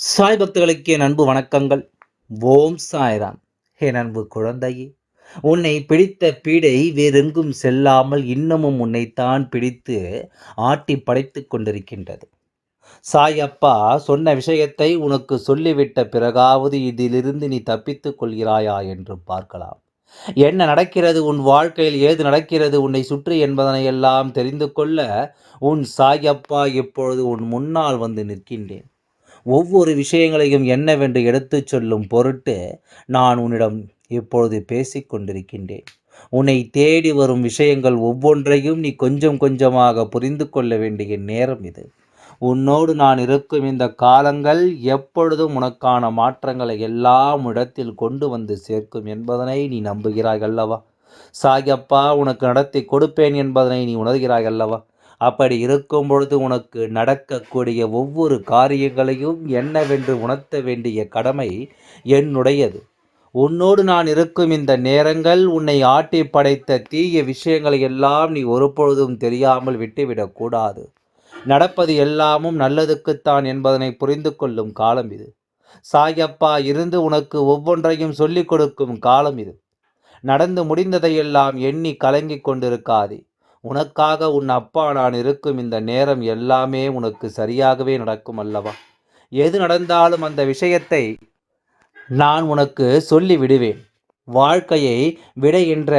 சாய் பக்தர்களுக்கு என் அன்பு வணக்கங்கள். ஓம் சாய்ராம். என் அன்பு குழந்தையே உன்னை பிடித்த பீடை வேறெங்கும் செல்லாமல் இன்னமும் உன்னைத்தான் பிடித்து ஆட்டி படைத்து கொண்டிருக்கின்றது. சாய் அப்பா சொன்ன விஷயத்தை உனக்கு சொல்லிவிட்ட பிறகாவது இதிலிருந்து நீ தப்பித்துக் கொள்கிறாயா என்று பார்க்கலாம். என்ன நடக்கிறது? உன் வாழ்க்கையில் ஏது நடக்கிறது? உன்னை சுற்றி என்பதனை எல்லாம் தெரிந்து கொள்ள உன் சாயப்பா இப்பொழுது உன் முன்னால் வந்து நிற்கின்றேன். ஒவ்வொரு விஷயங்களையும் என்னவென்று எடுத்துச் சொல்லும் பொருட்டு நான் உன்னிடம் இப்பொழுது பேசிக் கொண்டிருக்கின்றேன். உன்னை தேடி வரும் விஷயங்கள் ஒவ்வொன்றையும் நீ கொஞ்சம் கொஞ்சமாக புரிந்து கொள்ள வேண்டிய நேரம் இது. உன்னோடு நான் இருக்கும் இந்த காலங்கள் எப்பொழுதும் உனக்கான மாற்றங்களை எல்லாம் இடத்தில் கொண்டு வந்து சேர்க்கும் என்பதனை நீ நம்புகிறாய் அல்லவா? சாயப்பா உனக்கு நடத்தி கொடுப்பேன் என்பதனை நீ உணர்கிறாய் அல்லவா? அப்படி இருக்கும் பொழுது உனக்கு நடக்கக்கூடிய ஒவ்வொரு காரியங்களையும் என்னவென்று உணர்த்த வேண்டிய கடமை என்னுடையது. உன்னோடு நான் இருக்கும் இந்த நேரங்கள் உன்னை ஆட்டி படைத்த தீய விஷயங்களை எல்லாம் நீ ஒருபொழுதும் தெரியாமல் விட்டுவிடக்கூடாது நடப்பது எல்லாமும் நல்லதுக்குத்தான் என்பதனை புரிந்து கொள்ளும் காலம் இது. சாயப்பா இருந்து உனக்கு ஒவ்வொன்றையும் சொல்லிக் கொடுக்கும் காலம் இது. நடந்து முடிந்ததையெல்லாம் எண்ணி கலங்கிக் கொண்டிருக்காதே. உனக்காக உன் அப்பா நான் இருக்கும் இந்த நேரம் எல்லாமே உனக்கு சரியாகவே நடக்கும் அல்லவா? எது நடந்தாலும் அந்த விஷயத்தை நான் உனக்கு சொல்லி விடுவேன். வாழ்க்கையை விடை என்ற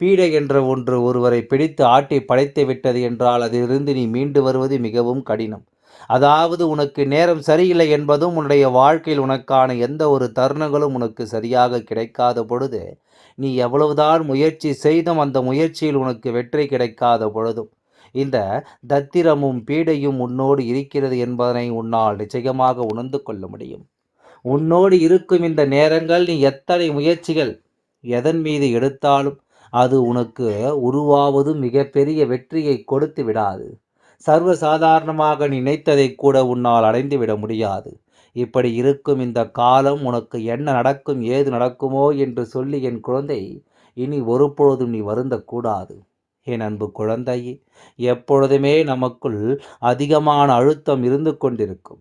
பீடை என்ற ஒன்று ஒருவரை பிடித்து ஆட்டி படைத்து விட்டது என்றால் அதிலிருந்து நீ மீண்டு வருவது மிகவும் கடினம். அதாவது உனக்கு நேரம் சரியில்லை என்பதும் உன்னுடைய வாழ்க்கையில் உனக்கான எந்த ஒரு தருணங்களும் உனக்கு சரியாக கிடைக்காத பொழுது நீ எவ்வளவுதான் முயற்சி செய்தும் அந்த முயற்சியில் உனக்கு வெற்றி கிடைக்காத பொழுதும் இந்த தத்திரமும் பீடையும் உன்னோடு இருக்கிறது என்பதனை உன்னால் நிச்சயமாக உணர்ந்து கொள்ள முடியும். உன்னோடு இருக்கும் இந்த நேரங்கள் நீ எத்தனை முயற்சிகள் எதன் மீது எடுத்தாலும் அது உனக்கு உருவாவது மிகப்பெரிய வெற்றியை கொடுத்து விடாது. சர்வசாதாரணமாக நினைத்ததை கூட உன்னால் அடைந்துவிட முடியாது. இப்படி இருக்கும் இந்த காலம் உனக்கு என்ன நடக்கும் ஏது நடக்குமோ என்று சொல்லி என் குழந்தை இனி ஒருபொழுதும் நீ வருந்தக்கூடாது. என் அன்பு குழந்தையே எப்பொழுதுமே நமக்குள் அதிகமான அழுத்தம் இருந்து கொண்டிருக்கும்.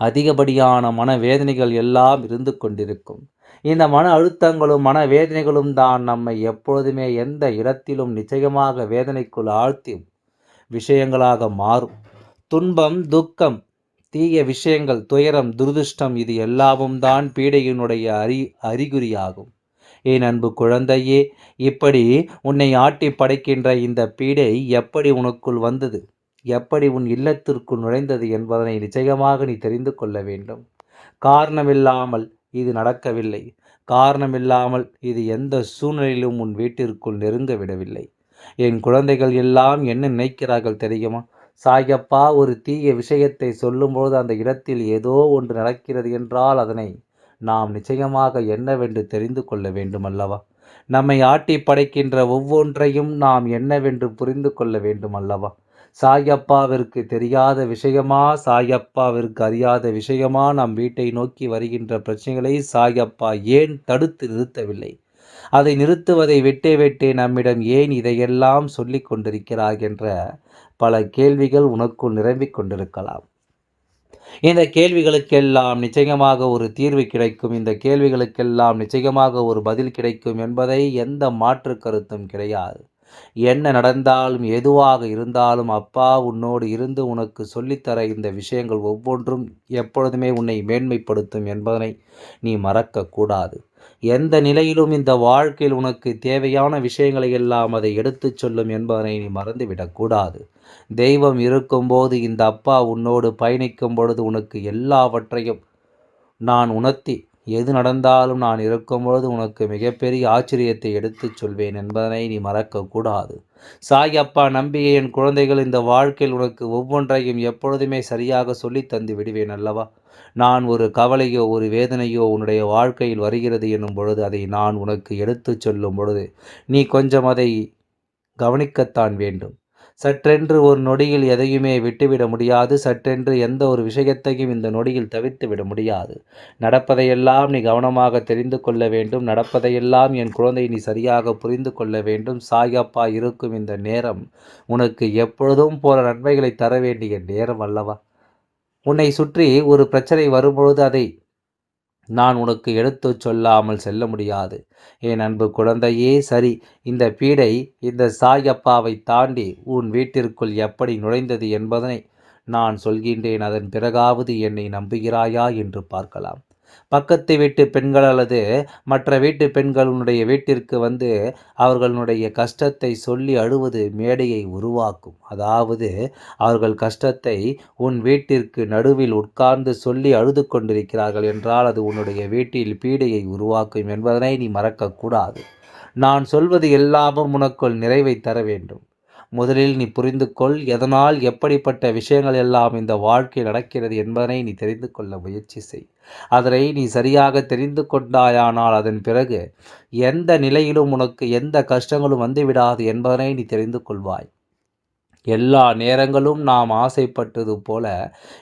அதிகப்படியான மனவேதனைகள் எல்லாம் இருந்து கொண்டிருக்கும். இந்த மன அழுத்தங்களும் மன வேதனைகளும் தான் நம்மை எப்பொழுதுமே எந்த இடத்திலும் நிச்சயமாக வேதனைக்குள் ஆழ்த்தியும் விஷயங்களாக மாறும். துன்பம் துக்கம் தீய விஷயங்கள் துயரம் துரதிருஷ்டம் இது எல்லாவும் தான் பீடையினுடைய அறி அறிகுறியாகும். என் அன்பு குழந்தையே இப்படி உன்னை ஆட்டி படைக்கின்ற இந்த பீடை எப்படி உனக்குள் வந்தது? எப்படி உன் இல்லத்திற்குள் நுழைந்தது என்பதனை நிச்சயமாக நீ தெரிந்து கொள்ள வேண்டும். காரணமில்லாமல் இது நடக்கவில்லை. காரணமில்லாமல் இது எந்த சூழ்நிலையிலும் உன் வீட்டிற்குள் நெருங்க விடவில்லை. என் குழந்தைகள் எல்லாம் என்ன நினைக்கிறார்கள் தெரியுமா? சாயப்பா ஒரு தீய விஷயத்தை சொல்லும்போது அந்த இடத்தில் ஏதோ ஒன்று நடக்கிறது என்றால் அதனை நாம் நிச்சயமாக என்னவென்று தெரிந்து கொள்ள வேண்டும் அல்லவா நம்மை ஆட்டி படைக்கின்ற ஒவ்வொன்றையும் நாம் என்னவென்று புரிந்து கொள்ள வேண்டும் அல்லவா சாயப்பாவிற்கு தெரியாத விஷயமா? சாயப்பாவிற்கு அறியாத விஷயமா? நம் வீட்டை நோக்கி வருகின்ற பிரச்சனைகளை சாயப்பா ஏன் தடுத்து நிறுத்தவில்லை? அதை நிறுத்துவதை விட்டே விட்டே நம்மிடம் ஏன் இதையெல்லாம் சொல்லி கொண்டிருக்கிறார் என்ற பல கேள்விகள் உனக்குள் நிரம்பிக் கொண்டிருக்கலாம். இந்த கேள்விகளுக்கெல்லாம் நிச்சயமாக ஒரு தீர்வு கிடைக்கும். இந்த கேள்விகளுக்கெல்லாம் நிச்சயமாக ஒரு பதில் கிடைக்கும் என்பதை எந்த மாற்று கருத்தும் கிடையாது. என்ன நடந்தாலும் எதுவாக இருந்தாலும் அப்பா உன்னோடு இருந்து உனக்கு சொல்லித்தர இந்த விஷயங்கள் ஒவ்வொன்றும் எப்பொழுதுமே உன்னை மேன்மைப்படுத்தும் என்பதனை நீ மறக்கக்கூடாது. எந்த நிலையிலும் இந்த வாழ்க்கையில் உனக்கு தேவையான விஷயங்களை எல்லாம் அதை எடுத்துச் சொல்லும் என்பதனை நீ மறந்துவிடக்கூடாது. தெய்வம் இருக்கும்போது இந்த அப்பா உன்னோடு பயணிக்கும் பொழுது உனக்கு எல்லாவற்றையும் நான் உணர்த்தி எது நடந்தாலும் நான் இருக்கும்பொழுது உனக்கு மிகப்பெரிய ஆச்சரியத்தை எடுத்துச் சொல்வேன் என்பதனை நீ மறக்கக்கூடாது சாய் அப்பா நம்பிய என் குழந்தைகள் இந்த வாழ்க்கையில் உனக்கு ஒவ்வொன்றையும் எப்பொழுதுமே சரியாக சொல்லி தந்து விடுவேன் அல்லவா? நான் ஒரு கவலையோ ஒரு வேதனையோ உன்னுடைய வாழ்க்கையில் வருகிறது என்னும் பொழுது அதை நான் உனக்கு எடுத்துச் சொல்லும் பொழுது நீ கொஞ்சம் அதை கவனிக்கத்தான் வேண்டும். சற்றென்று ஒரு நொடியில் எதையுமே விட்டுவிட முடியாது சற்றென்று எந்த ஒரு விஷயத்தையும் இந்த நொடியில் தவிர்த்து விட முடியாது. நடப்பதையெல்லாம் நீ கவனமாக தெரிந்து கொள்ள வேண்டும் நடப்பதையெல்லாம் என் குழந்தை நீ சரியாக புரிந்து கொள்ள வேண்டும். சாயப்பா இருக்கும் இந்த நேரம் உனக்கு எப்பொழுதும் போல நன்மைகளை தர வேண்டிய நேரம் அல்லவா? உன்னை சுற்றி ஒரு பிரச்சனை வரும்பொழுது அதை நான் உனக்கு எடுத்துச் சொல்லாமல் செல்ல முடியாது. என் அன்பு குழந்தையே சரி இந்த பீடை இந்த சாயப்பாவை தாண்டி உன் வீட்டிற்குள் எப்படி நுழைந்தது என்பதனை நான் சொல்கின்றேன். அதன் பிறகாவது என்னை நம்புகிறாயா என்று பார்க்கலாம். பக்கத்து வீட்டு பெண்கள் அல்லது மற்ற வீட்டு பெண்களுடைய வீட்டிற்கு வந்து அவர்களுடைய கஷ்டத்தை சொல்லி அழுவது மேடையை உருவாக்கும். அதாவது அவர்கள் கஷ்டத்தை உன் வீட்டிற்கு நடுவில் உட்கார்ந்து சொல்லி அழுது கொண்டிருக்கிறார்கள் என்றால் அது உன்னுடைய வீட்டில் பீடையை உருவாக்கும் என்பதனை நீ மறக்கக்கூடாது. நான் சொல்வது எல்லாமும் உனக்குள் நிறைவை தர வேண்டும். முதலில் நீ புரிந்து கொள் எதனால் எப்படிப்பட்ட விஷயங்கள் எல்லாம் இந்த வாழ்க்கை நடக்கிறது என்பதனை நீ தெரிந்து கொள்ள முயற்சி செய். அதனை நீ சரியாக தெரிந்து கொண்டாயானால் அதன் பிறகு எந்த நிலையிலும் உனக்கு எந்த கஷ்டங்களும் வந்துவிடாது என்பதனை நீ தெரிந்து கொள்வாய் எல்லா நேரங்களும் நாம் ஆசைப்பட்டது போல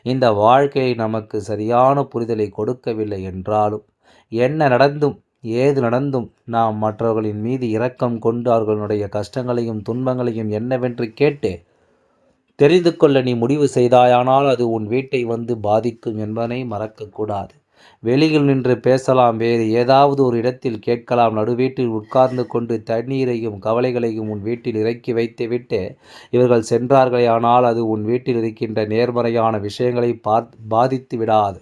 இந்த வாழ்க்கை நமக்கு சரியான புரிதலை கொடுக்கவில்லை என்றாலும் என்ன நடந்தும் ஏது நடந்தும் நாம் மற்றவர்களின் மீது இரக்கம் கொண்டு அவர்களுடைய கஷ்டங்களையும் துன்பங்களையும் என்னவென்று கேட்டு தெரிந்து கொள்ள நீ முடிவு செய்தாயானால் அது உன் வீட்டை வந்து பாதிக்கும் என்பதனை மறக்கக்கூடாது. வெளியில் நின்று பேசலாம் வேறு ஏதாவது ஒரு இடத்தில் கேட்கலாம். நடுவீட்டில் உட்கார்ந்து கொண்டு தண்ணீரையும் கவலைகளையும் உன் வீட்டில் இறக்கி வைத்துவிட்டு இவர்கள் சென்றார்களே ஆனால் அது உன் வீட்டில் இருக்கின்ற நேர்மறையான விஷயங்களை பாதித்து விடாது.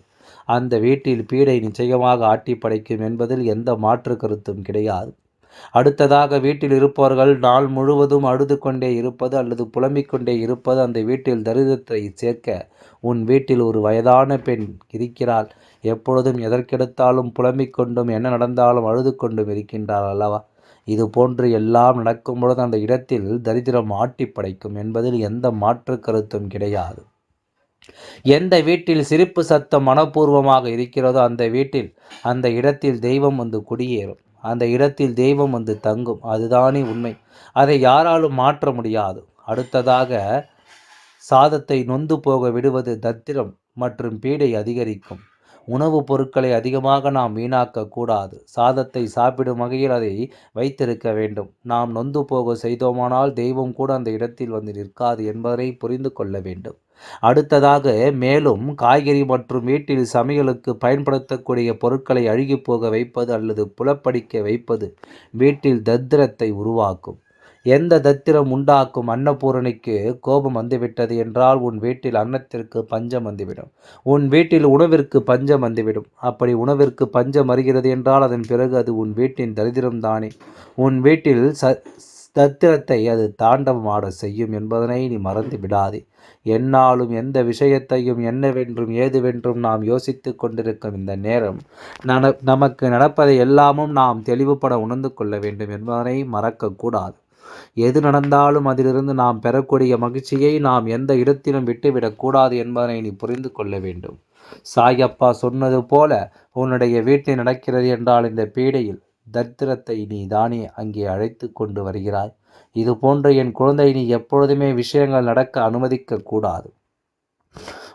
அந்த வீட்டில் பீடை நிச்சயமாக ஆட்டி படைக்கும் என்பதில் எந்த மாற்று கருத்தும் கிடையாது. அடுத்ததாக வீட்டில் இருப்பவர்கள் நாள் முழுவதும் அழுது கொண்டே இருப்பது அல்லது புலம்பிக் கொண்டே இருப்பது அந்த வீட்டில் தரித்திரத்தை சேர்க்க உன் வீட்டில் ஒரு வயதான பெண் இருக்கிறாள். எப்பொழுதும் எதற்கெடுத்தாலும் புலம்பிக் கொண்டும் என்ன நடந்தாலும் அழுது கொண்டும் இருக்கின்றாள் அல்லவா? இது போன்று எல்லாம் நடக்கும் பொழுது அந்த இடத்தில் தரித்திரம் ஆட்டி படைக்கும் என்பதில் எந்த மாற்று கருத்தும் கிடையாது. எந்த வீட்டில் சிரிப்பு சத்தம் மனப்பூர்வமாக இருக்கிறதோ அந்த வீட்டில் அந்த இடத்தில் தெய்வம் வந்து குடியேறும். அந்த இடத்தில் தெய்வம் வந்து தங்கும். அதுதானே உண்மை. அதை யாராலும் மாற்ற முடியாது. அடுத்ததாக சாதத்தை நொந்து போக விடுவது தத்திரம் மற்றும் பீடை அதிகரிக்கும். உணவுப் பொருட்களை அதிகமாக நாம் வீணாக்க கூடாது. சாதத்தை சாப்பிடும் வகையில் அதை வைத்திருக்க வேண்டும். நாம் நொந்து போக செய்தோமானால் தெய்வம் கூட அந்த இடத்தில் வந்து நிற்காது என்பதை புரிந்து கொள்ள வேண்டும். அடுத்ததாக மேலும் காய்கறி மற்றும் வீட்டில் சமையலுக்கு பயன்படுத்தக்கூடிய பொருட்களை அழுகி போக வைப்பது அல்லது புலப்படிக்க வைப்பது வீட்டில் தத்திரத்தை உருவாக்கும். எந்த தத்திரம் உண்டாக்கும் அன்னபூரணிக்கு கோபம் வந்துவிட்டது என்றால் உன் வீட்டில் அன்னத்திற்கு பஞ்சம் வந்துவிடும். உன் வீட்டில் உணவிற்கு பஞ்சம் வந்துவிடும். அப்படி உணவிற்கு பஞ்சம் வருகிறது என்றால் அதன் பிறகு அது உன் வீட்டின் தரித்திரம்தானே உன் வீட்டில் ச தத்திரத்தை அது தாண்டவமாட செய்யும் என்பதனை நீ மறந்து விடாதே. என்னாலும் எந்த விஷயத்தையும் என்னவென்றும் ஏதுவென்றும் நாம் யோசித்து கொண்டிருக்கும் இந்த நேரம். நன நமக்கு நடப்பதை எல்லாமும் நாம் தெளிவுபட உணர்ந்து கொள்ள வேண்டும் என்பதனை மறக்கக்கூடாது எது நடந்தாலும் அதிலிருந்து நாம் பெறக்கூடிய மகிழ்ச்சியை நாம் எந்த இடத்திலும் விட்டுவிடக்கூடாது என்பதனை நீ புரிந்து கொள்ள வேண்டும். சாயப்பா சொன்னது போல உன்னுடைய வீட்டில் நடக்கிறது என்றால் இந்த பீடையில் தரித்திரத்தை நீ தானே அங்கே அழைத்து கொண்டு வருகிறாய். இது போன்ற என் குழந்தை நீ எப்பொழுதுமே விஷயங்கள் நடக்க அனுமதிக்க கூடாது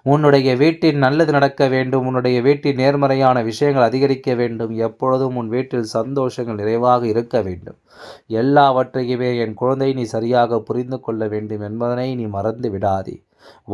உன்னுடைய வீட்டில் நல்லது நடக்க வேண்டும் உன்னுடைய வீட்டில் நேர்மறையான விஷயங்கள் அதிகரிக்க வேண்டும் எப்பொழுதும் உன் வீட்டில் சந்தோஷங்கள் நிறைவாக இருக்க வேண்டும். எல்லாவற்றையுமே என் குழந்தை நீ சரியாக புரிந்து கொள்ள வேண்டும் என்பதனை நீ மறந்து விடாதே.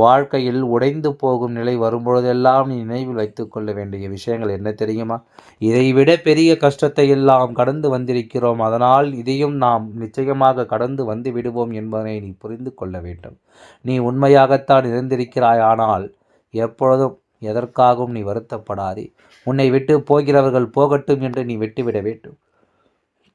வாழ்க்கையில் உடைந்து போகும் நிலை வரும்பொழுதெல்லாம் நீ நினைவில் வைத்துக்கொள்ள வேண்டிய விஷயங்கள் என்ன தெரியுமா? இதைவிட பெரிய கஷ்டத்தை எல்லாம் கடந்து வந்திருக்கிறோம். அதனால் இதையும் நாம் நிச்சயமாக கடந்து வந்து விடுவோம் என்பதனை நீ புரிந்து கொள்ள வேண்டும். நீ உண்மையாகத்தான் இருந்திருக்கிறாய். ஆனால் எப்பொழுதும் எதற்காகவும் நீ வருத்தப்படாதே. உன்னை விட்டு போகிறவர்கள் போகட்டும் என்று நீ விட்டுவிட வேண்டும்.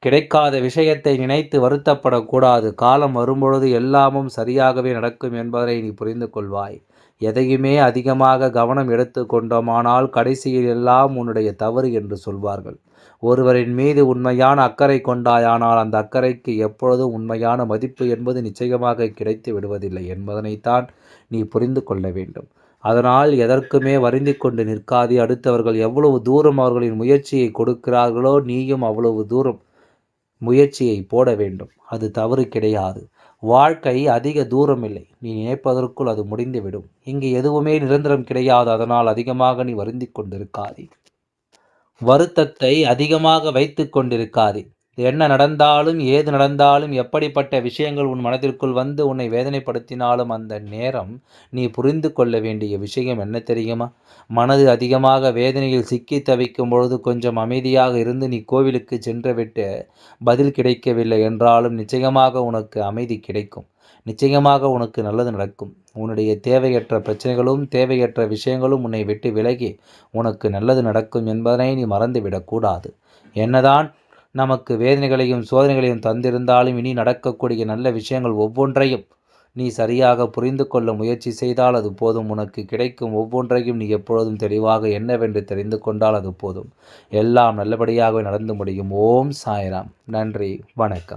கிடைக்காத விஷயத்தை நினைத்து வருத்தப்படக்கூடாது. காலம் வரும்பொழுது எல்லாமும் சரியாகவே நடக்கும் என்பதை நீ புரிந்து கொள்வாய். எதையுமே அதிகமாக கவனம் எடுத்து கொண்டோமானால் கடைசியில் எல்லாம் உன்னுடைய தவறு என்று சொல்வார்கள். ஒருவரின் மீது உண்மையான அக்கறை கொண்டாயானால் அந்த அக்கறைக்கு எப்பொழுதும் உண்மையான மதிப்பு என்பது நிச்சயமாக கிடைத்து விடுவதில்லை என்பதனைத்தான் நீ புரிந்து கொள்ள வேண்டும். அதனால் எதற்குமே வருந்தி கொண்டு நிற்காது. அடுத்தவர்கள் எவ்வளவு தூரம் அவர்களின் முயற்சியை கொடுக்கிறார்களோ நீயும் அவ்வளவு தூரம் முயற்சியை போட வேண்டும். அது தவறு கிடையாது. வாழ்க்கை அதிக தூரம் இல்லை நீ நினைப்பதற்குள் அது முடிந்துவிடும். இங்கு எதுவுமே நிரந்தரம் கிடையாது. அதனால் அதிகமாக நீ வருந்தி கொண்டிருக்காதே. வருத்தத்தை அதிகமாக வைத்து கொண்டிருக்காதே. என்ன நடந்தாலும் ஏது நடந்தாலும் எப்படிப்பட்ட விஷயங்கள் உன் மனதிற்குள் வந்து உன்னை வேதனைப்படுத்தினாலும் அந்த நேரம் நீ புரிந்து கொள்ள வேண்டிய விஷயம் என்ன தெரியுமா? மனது அதிகமாக வேதனையில் சிக்கி தவிக்கும் பொழுது கொஞ்சம் அமைதியாக இருந்து நீ கோவிலுக்கு சென்றுவிட்டு பதில் கிடைக்கவில்லை என்றாலும் நிச்சயமாக உனக்கு அமைதி கிடைக்கும். நிச்சயமாக உனக்கு நல்லது நடக்கும். உன்னுடைய தேவையற்ற பிரச்சனைகளும் தேவையற்ற விஷயங்களும் உன்னை விட்டு விலகி உனக்கு நல்லது நடக்கும் என்பதனை நீ மறந்துவிடக்கூடாது. என்னதான் நமக்கு வேதனைகளையும் சோதனைகளையும் தந்திருந்தாலும் இனி நடக்கக்கூடிய நல்ல விஷயங்கள் ஒவ்வொன்றையும் நீ சரியாக புரிந்து கொள்ள முயற்சி செய்தால் அது போதும். உனக்கு கிடைக்கும் ஒவ்வொன்றையும் நீ எப்பொழுதும் தெளிவாக என்னவென்று தெரிந்து கொண்டால் அது போதும். எல்லாம் நல்லபடியாகவே நடந்து முடியும். ஓம் சாய்ராம். நன்றி. வணக்கம்.